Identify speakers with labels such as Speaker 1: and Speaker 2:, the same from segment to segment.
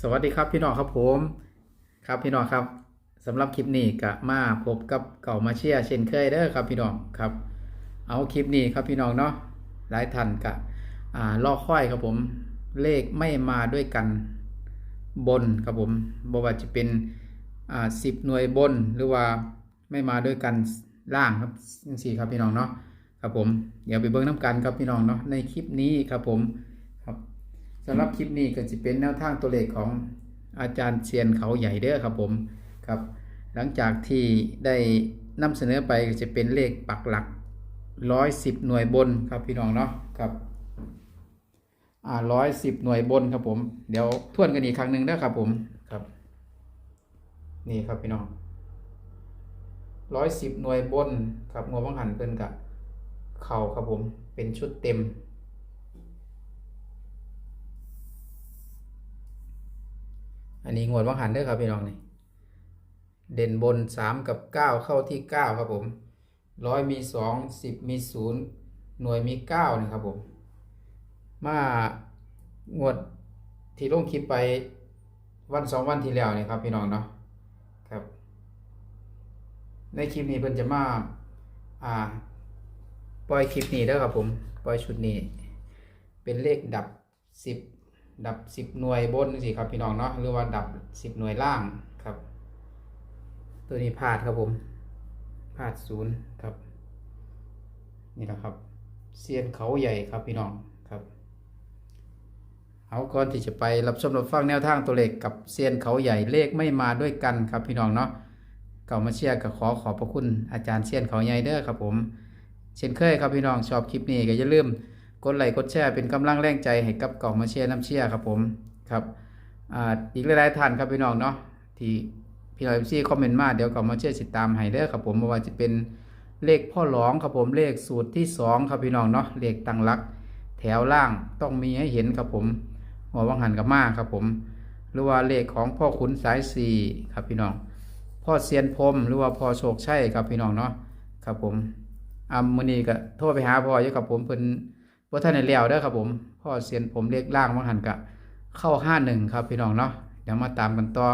Speaker 1: สวัสดีครับพี่น้องครับผมครับพี่น้องครับสำหรับคลิปนี้ก็มาพบกับเก่ามาเชียเช่นเคยเด้อครับพี่น้องครับ เอาคลิปนี้ครับพี่น้องเนาะหลายท่านก็อ่ารอค่อยครับผมเลขไม่มาด้วยกันบนครับผมบว่าจะเป็นอ่าสิบหน่วยบนหรือว่าไม่มาด้วยกันล่างครับจังสี่ครับพี่น้องเนาะครับผมเดี๋ยวไปเบิ่งน้ำกันครับพี่น้องเนาะในคลิปนี้ครับผม สำหรับคลิปนี้ก็จะเป็นแนวทางตัวเลขของอาจารย์เซียนเขาใหญ่เด้อครับผมครับ หลังจากที่ได้นำเสนอไปก็จะเป็นเลขปักหลักร้อยสิบหน่วยบนครับพี่น้องเนาะครับอ่าร้อยสิบหน่วยบนครับผมเดี๋ยวทวนกันอีกครั้งหนึ่งนะครับผมครับ นี่ครับพี่น้องร้อยสิบหน่วยบนครับงวบังหันเป็นกับเข่าครับผมเป็นชุดเต็ม อันนี้งวดวังหันเด้อครับพี่น้องนี่เด่นบนสามกับเก้าเข้าที่เก้าครับผมร้อยมีสองสิบมีศูนย์หน่วยมีเก้านี่ครับผมมางวดที่ลงคลิปไปวันสองวันที่แล้วนี่ครับพี่น้องเนาะครับ ในคลิปนี้เพิ่นจะมาอ่าปล่อยคลิปนี้เด้อครับผมปล่อยชุดนี้ เป็นเลขดับสิบ ดับสิบหน่วยบนสิครับพี่น้องเนาะหรือว่าดับสิบหน่วยล่างครับ ตัวนี้พลาดครับผมพลาดศูนย์ครับ นี่แหละครับเซียนเขาใหญ่ครับพี่น้องครับเอาก่อนที่จะไปรับชมรับฟังแนวทางตัวเลขกับเซียนเขาใหญ่เลขไม่มาด้วยกันครับพี่น้องเนาะเก่ามาเชียร์ก็ขอขอบพระคุณอาจารย์เซียนเขาใหญ่เด้อครับผม เช่นเคยครับพี่น้องชอบคลิปนี้ก็อย่าลืม กดไลค์กดแชร์เป็นกำลังแรงใจให้กับกล่องมาเชียร์น้ำเชียร์ครับผมครับอ,อีกหลายๆท่านครับพี่น้องเนาะที่พี่น้องเอฟซีคอมเมนต์มาเดี๋ยวกล่องมาเชียร์ติดตามให้เด้อครับผมว่าจะเป็นเลขพ่อหลองครับผมเลขสูตรที่สองครับพี่น้องเนาะเลขตั้งลัก แถวล่างต้องมีให้เห็นครับผมหัววังหันกับมาครับผม หรือว่าเลขของพ่อขุนสายสี่ครับพี่น้อง พ่อเซียนพรมหรือว่าพ่อโชคชัยครับพี่น้องเนาะครับผมอ่ามื้อนี้ก็โทรไปหาพ่ออยู่ครับผมเพิ่น ว่าท่านในเลี้ยวเด้อครับผมพ่อเสียนผมเลขล่างมังหันกะเข้าห้าหนึ่งครับพี่น้องเนาะเดี๋ยวมาตามกันต่อ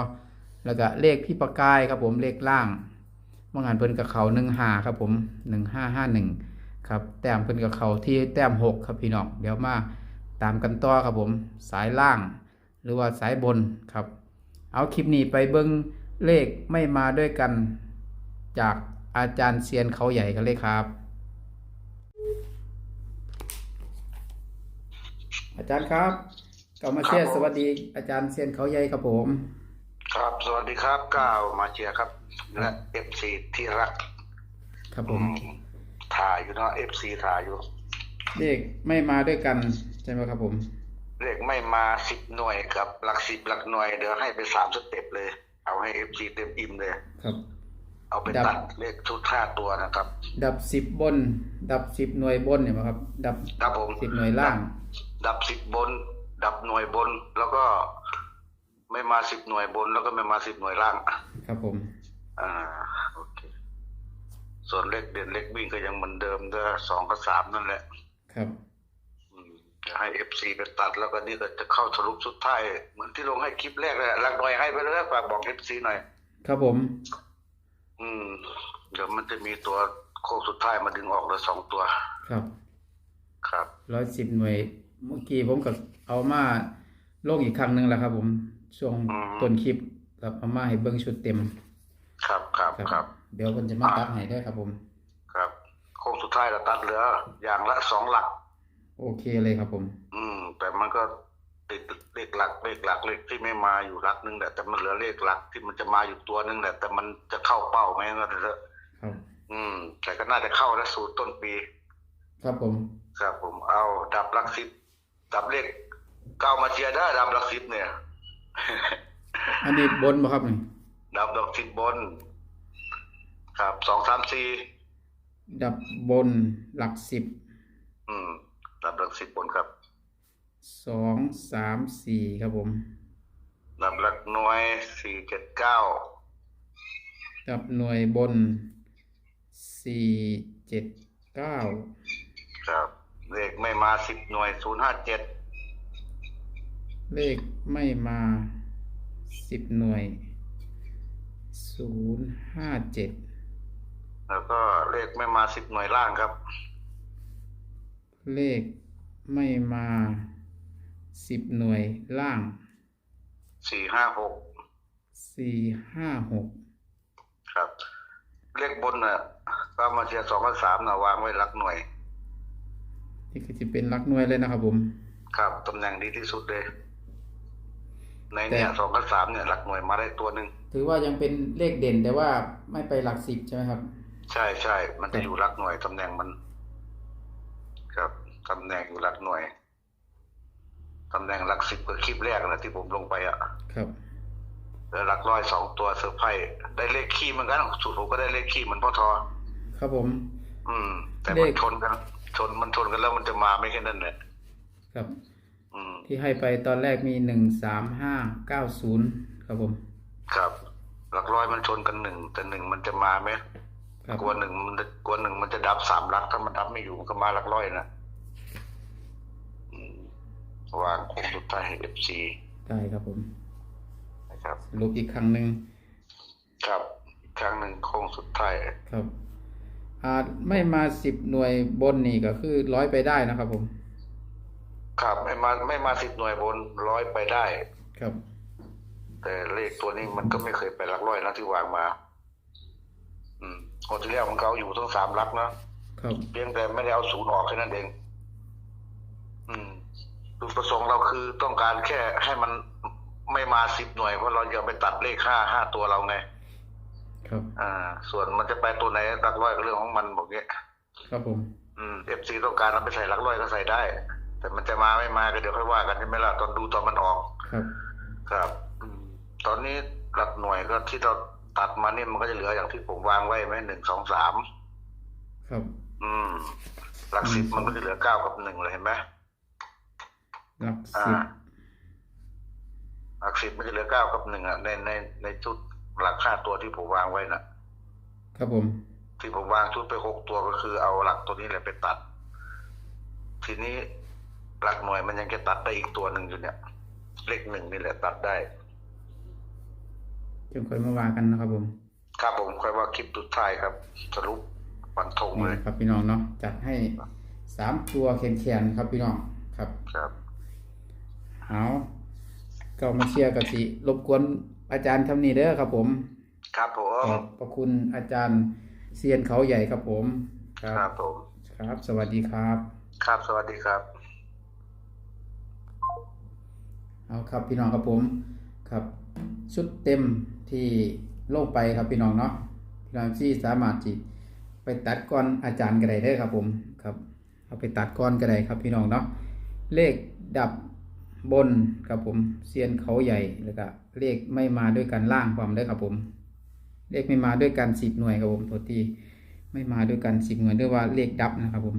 Speaker 1: แล้วก็เลขพี่ประกายครับผมเลขล่างมังหันเพิ่นกับเขาหนึ่งห้าครับผมหนึ่งห้าห้าหนึ่งครับแต้มเพิ่นกับเขาที่แต้มหกครับพี่น้องเดี๋ยวมาตามกันต่อครับผมสายล่าง หรือว่าสายบนครับ เอาคลิปนี้ไปเบิ้งเลขไม่มาด้วยกันจากอาจารย์เซียนเขาใหญ่กันเลยครับ อาจารย์ครับกลับมาเชียร์
Speaker 2: ครับผม
Speaker 1: สวัสดีอาจารย์เซียนเขาใหญ่ครับผม
Speaker 2: ครับสวัสดีครับก้าวมาเชียร์ครับ และเอฟซีที่รัก
Speaker 1: ครับผ
Speaker 2: อื
Speaker 1: ม
Speaker 2: มถ่ายอยู่เนาะเอฟซีถ่ายอยู่
Speaker 1: เลขไม่มาด้วยกันใช่ไหมครับผม
Speaker 2: เลขไม่มาสิบหน่วยกับหลักสิบหลักหน่วยเดี๋ยวให้ไปสามสเต็ปเลย เอาให้เอฟซีเต็มอิ่มเลย
Speaker 1: ครับ
Speaker 2: เอาไป
Speaker 1: ดับ
Speaker 2: ตัดเลขชุดห้าตัวนะครับ
Speaker 1: ดับสิบบน ดับสิบหน่วยบนเนี่ยครับ ดับ
Speaker 2: ครับผม
Speaker 1: สิบหน่วยล่าง
Speaker 2: ดับสิบบน ดับหน่วยบน แล้วก็ไม่มาสิบหน่วยบน แล้วก็ไม่มาสิบหน่วยล่าง
Speaker 1: ครับผม
Speaker 2: อ่าโอเค ส่วนเลขเด่นเลขวิ่งก็ยังเหมือนเดิมก็สองกับสามนั่นแหละ
Speaker 1: ครับ
Speaker 2: อืมจะให้เอฟซีไปตัดแล้วก็นี่ก็จะเข้าสรุปสุดท้ายเหมือนที่ลงให้คลิปแรกเลยรักหน่อยให้ไปเลยฝากบอกเอฟซีหน่อย
Speaker 1: ครับผม
Speaker 2: อืม เดี๋ยวมันจะมีตัวโค้งสุดท้ายมาดึงออกเลยสองตัว
Speaker 1: ครับ
Speaker 2: ครับ
Speaker 1: ร้อยสิบหน่วย เมื่อกี้ผมก็เอามาลงอีกครั้งหนึ่งแล้วครับ ผมช่วง
Speaker 2: อืม
Speaker 1: ต้นคลิปครับเอามาให้เบิ้งชุดเต็ม
Speaker 2: ครับครับครับ
Speaker 1: เดี๋ยวคนจะมาตัดให้ได้ครับผม
Speaker 2: ครับโค้งสุดท้ายเราตัดเหลือ อย่างละสองหลัก
Speaker 1: โอเคเลยครับผม
Speaker 2: อืม แต่มันก็ ติดเลขหลักเลขหลักเลขที่ไม่มาอยู่หลักหนึงแหละแต่มันเหลือเลขหลักที่มันจะมาอยู่ตัวหนึงแหละแต่มันจะเข้าเป้าไหมก็เถอะ
Speaker 1: ครับ
Speaker 2: อืม แต่ก็น่าจะเข้าแล้วสูตรต้นปี
Speaker 1: ครับผม
Speaker 2: ครับผมเอาดับหลักสิบดับเลขเก้ามาเชียร์ได้ดับหลักสิบเนี่ย
Speaker 1: อันนี้บนบ่ครับนี่
Speaker 2: ดับดอกสิบบน ครับสองสามสี่
Speaker 1: ดับบนหลักสิบ
Speaker 2: อืมดับหลักสิบบนครับ
Speaker 1: สองสามสี่ครับผม
Speaker 2: ดับหลักหน่วยสี่เจ็ดเก้า
Speaker 1: ดับหน่วยบนสี่เจ็ดเก้า
Speaker 2: ครับ เลขไม่มาสิบหน่วยศูนย์ห้าเจ็ด
Speaker 1: เลขไม่มาสิบหน่วยศูนย์ห้าเจ็ด
Speaker 2: แล้วก็เลขไม่มาสิบหน่วยล่างครับ
Speaker 1: เลขไม่มา สิบหน่วยล่าง
Speaker 2: สี่ห้าหก
Speaker 1: สี่ห้าหก
Speaker 2: ครับ เลขบนน่ะก็มาเชียร์สองกับสามน่ะวางไว้หลักหน่วย
Speaker 1: นี่ก็จะเป็นหลักหน่วยเลยนะครับผม
Speaker 2: ครับตำแหน่งดีที่สุดเลย ในเนี่ยสองกับสามเนี่ยหลักหน่วยมาได้ตัวหนึ่ง
Speaker 1: ถือว่ายังเป็นเลขเด่นแต่ว่าไม่ไปหลักสิบใช่ไหมครับ
Speaker 2: ใช่ใช่มันจะอยู่หลักหน่วยตำแหน่งมัน ครับตำแหน่งอยู่หลักหน่วย ตำแหน่งหลักสิบคือคลิปแรกนะที่ผมลงไปอะ
Speaker 1: ครับ
Speaker 2: แล้วหลักร้อยสองตัวเซอร์ไพรส์ได้เลขคี่เหมือนกันสูตรผมก็ได้เลขคี่เหมือนพ่อทอ
Speaker 1: ครับผม
Speaker 2: อืม แต่
Speaker 1: เล
Speaker 2: มัน
Speaker 1: ข
Speaker 2: ชนกันชนมันชนกันแล้วมันจะมาไม่แค่นั้นแหละ
Speaker 1: ครับ
Speaker 2: อืม
Speaker 1: ที่ให้ไปตอนแรกมีหนึ่งสามห้าเก้าศูนย์ครับผม
Speaker 2: ครับ หลักร้อยมันชนกันหนึ่งแต่หนึ่งมันจะมาไหม
Speaker 1: ครับ
Speaker 2: กลัวหนึ่งมันจะกลัวหนึ่งมันจะดับสามหลักถ้ามันดับไม่อยู่มันก็มาหลักร้อยนะอืม วางโค้งสุดท้ายให้เอฟซี
Speaker 1: ได้ครับผม
Speaker 2: นะครับ
Speaker 1: สรุปอีกครั้งหนึ่ง
Speaker 2: ครับอีกครั้งหนึ่งโค้งสุดท้าย
Speaker 1: ครับ อาจไม่มาสิบหน่วยบนนี่ก็คือร้อยไปได้นะครับผม
Speaker 2: ครับไม่มาไม่มาสิบหน่วยบนร้อยไปได้
Speaker 1: ครับ
Speaker 2: แต่เลขตัวนี้มันก็ไม่เคยไปหลักร้อยนะที่วางมา อืมคนที่แล้วมันเขาอยู่ทั้งสามหลักนะครับเพียงแต่ไม่ได้เอาศูนย์ออกแค่นั้นเองอืม จุดประสงค์เราคือต้องการแค่ให้มันไม่มาสิบหน่วยเพราะเราจะไปตัดเลขห้าห้าตัวเราไง
Speaker 1: ครับ
Speaker 2: อ่า ส่วนมันจะไปตัวไหนหลักร้อยก็เรื่องของมันบอกเงี้ย
Speaker 1: ครับผม
Speaker 2: อืมเอฟซีต้องการเอาไปใส่หลักร้อยก็ใส่ได้ แต่มันจะมาไม่มาก็เดี๋ยวค่อยว่ากันใช่ไหมล่ะตอนดูตอนมันออก
Speaker 1: ครับ
Speaker 2: ครับอืมตอนนี้หลักหน่วยก็ที่เราตัดมาเนี่ยมันก็จะเหลืออย่างที่ผมวางไว้ไหมหนึ่งสองสาม
Speaker 1: ครับ
Speaker 2: อืม หลักสิบมันก็จะเหลือเก้ากับหนึ่งเลยเห็นไหม
Speaker 1: หลัก
Speaker 2: อ่า
Speaker 1: สิบ
Speaker 2: หลักสิบมันจะเหลือเก้ากับหนึ่งอะในในในชุดหลักห้าตัวที่ผมวางไว้น่ะ
Speaker 1: ครับผม
Speaker 2: ที่ผมวางชุดไปหกตัวก็คือเอาหลักตัวนี้แหละไปตัด ทีนี้หลักหน่วยมันยังจะตัดได้อีกตัวหนึ่งอยู่เนี่ย เลขหนึ่งนี่แหละตัดได้
Speaker 1: จนค่อยมาว่ากันนะครับผม
Speaker 2: ครับผมค่อยว่าคลิปสุดท้ายครับ สรุปวันทง
Speaker 1: นี่
Speaker 2: เลย
Speaker 1: ครับพี่น้องเนาะจัดให้สามตัวแขนๆครับพี่น้องครับ
Speaker 2: ครับ
Speaker 1: เอาก็มาเชียร์กับสิรบกวนอาจารย์ทำนี่เด้อครับผม
Speaker 2: ครับผ
Speaker 1: ข
Speaker 2: ม
Speaker 1: อบพระคุณอาจารย์เซียนเขาใหญ่ครับผมค
Speaker 2: ค
Speaker 1: รั
Speaker 2: รั
Speaker 1: บบ
Speaker 2: ผม
Speaker 1: ครับ สวัสดีครับ
Speaker 2: ครับสวัสดีครับ
Speaker 1: เอาครับพี่น้องครับผมครับชุดเต็มที่ลงไปครับพี่น้องเนาะพี่น้องที่สามารถจิไปตัดก้อนอาจารย์ก็ได้เด้อครับผมครับเอาไปตัดก้อนก็ได้ครับพี่น้องเนาะเลขดับ บนครับผมเซียนเขาใหญ่แล้วก็เลขไม่มาด้วยกันล่างความได้ครับผม เลขไม่มาด้วยกันสิบหน่วยครับผมตัวที่ไม่มาด้วยกันสิบหน่วยเรียกว่าเลขดับนะครับผม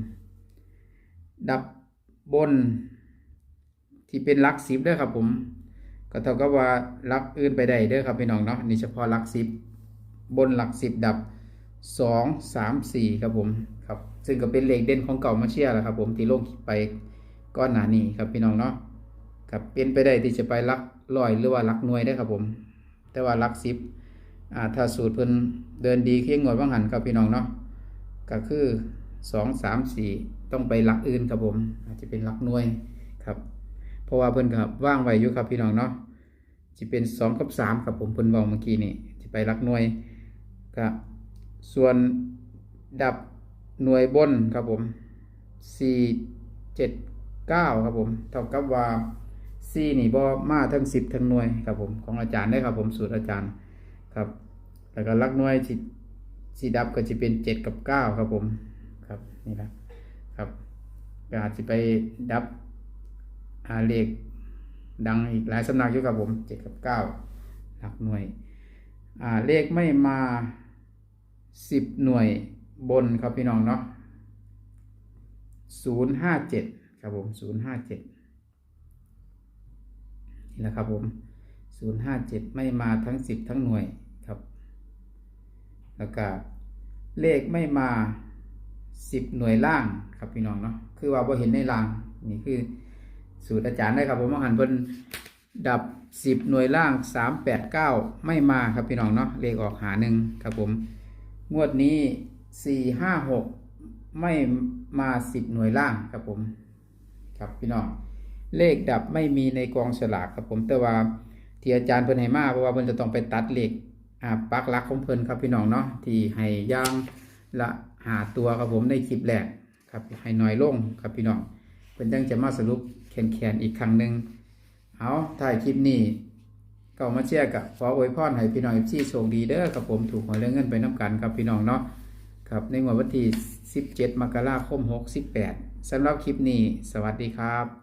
Speaker 1: ดับบน ที่เป็นหลักสิบด้อครับผม ก็เท่ากับว่าหลักอื่นไปได้เด้อครับพี่น้องเนาะนี่เฉพาะหลักสิบบนหลักสิบดับสองสามสี่ครับผมครับ ซึ่งก็เป็นเลขเด่นของเก่ามาเชียร์แหละครับผมที่ลงไปก้อนหนานี้ครับพี่น้องเนาะ ครับเป็นไปได้ที่จะไปลักร้อยหรือว่าลักหน่วยได้ครับผม แต่ว่าลักสิบอ่าถ้าสูตรเพิ่นเดินดีเคียงงวดว่างหันครับพี่น้องเนาะก็คือสองสามสี่ต้องไปลักอื่นครับผมอาจจะเป็นลักหน่วยครับ เพราะว่าเพิ่นก็ว่างไว้อยู่ครับพี่น้องเนาะจะเป็นสองกับสามครับผมเพิ่นบอกเมื่อกี้นี่จะไปลักหน่วยก็ส่วนดับหน่วยบนครับผมสี่เจ็ดเก้าครับผมเท่ากับว่า สี่นี่บ่มาทั้งสิบทั้งหน่วยครับผมของอาจารย์ได้ครับผมสูตรอาจารย์ครับ แล้วก็ลักหน่วยสิสีดับก็จะเป็นเจ็ดกับเก้าครับผมครับนี่แหละครับก็อาจจะไปดับหาเลขดังอีกหลายสำนักอยู่ครับผมเจ็ดกับเก้าหลักหน่วยอ่าเลขไม่มาสิบหน่วยบนครับพี่น้องเนาะศูนย์ห้าเจ็ดครับผมศูนย์ห้าเจ็ด นะครับผมศูนย์ห้าเจ็ดไม่มาทั้งสิบทั้งหน่วยครับ แล้วก็เลขไม่มาสิบหน่วยล่างครับพี่น้องเนาะ คือว่าพอเห็นในล่างนี่คือสูตรอาจารย์ได้ครับผมหันเพิ่นดับสิบหน่วยล่างสามแปดเก้าไม่มาครับพี่น้องเนาะ เลขออกหาหนึ่งครับผม งวดนี้สี่ห้าหกไม่มาสิบหน่วยล่างครับผม ครับพี่น้อง เลขดับไม่มีในกองฉลากครับผมแต่ว่าที่อาจารย์เพิ่นให้มาเพราะว่าเพิ่นจะต้องไปตัดเลขอ่าปักลักของเพิ่นครับพี่น้องเนาะที่ให้ย่างละหาตัวครับผมในคลิปแรกครับให้น้อยลงครับพี่น้องเพิ่นยังจะมาสรุปแขนๆอีกครั้งหนึ่งเอาถ่ายคลิปนี้ก็มาเชียร์กับขออวยพรให้พี่น้องที่โชคดีเด้อครับผมถูกหวยเรื่องเงินไปน้ำกันครับพี่น้องเนาะครับในวดวันที่ 17 มกราคม 68สำหรับคลิปนี้ สวัสดีครับ